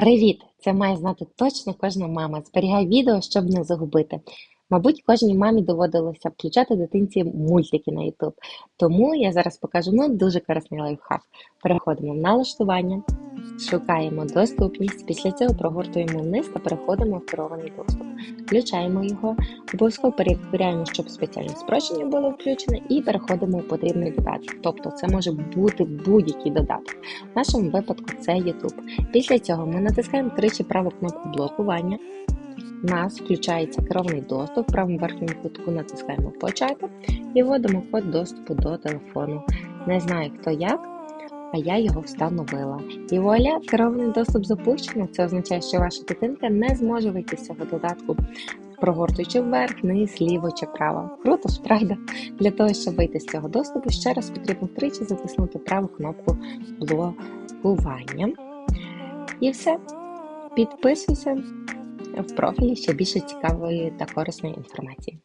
Привіт! Це має знати точно кожна мама. Зберігай відео, щоб не загубити. Мабуть, кожній мамі доводилося включати дитинці мультики на YouTube. Тому я зараз покажу ну, дуже корисний лайфхак. Переходимо в налаштування, шукаємо доступність, після цього прогортуємо вниз та переходимо в керований доступ. Включаємо його, обов'язково перевіряємо, щоб спеціальне спрощення було включене, і переходимо в потрібний додаток. Тобто це може бути будь-який додаток. В нашому випадку це YouTube. Після цього ми натискаємо тричі праву кнопку блокування. У нас включається керований доступ, в правому верхньому кутку натискаємо почати і вводимо код доступу до телефону. Не знаю хто як, а я його встановила. І вуаля, керований доступ запущено. Це означає, що ваша дитинка не зможе вийти з цього додатку, прогортуючи вверх, вниз, ліво чи право. Круто ж, правда? Для того, щоб вийти з цього доступу, ще раз потрібно втричі затиснути праву кнопку блокування. І все. Підписуйся в профілі ще більше цікавої та корисної інформації.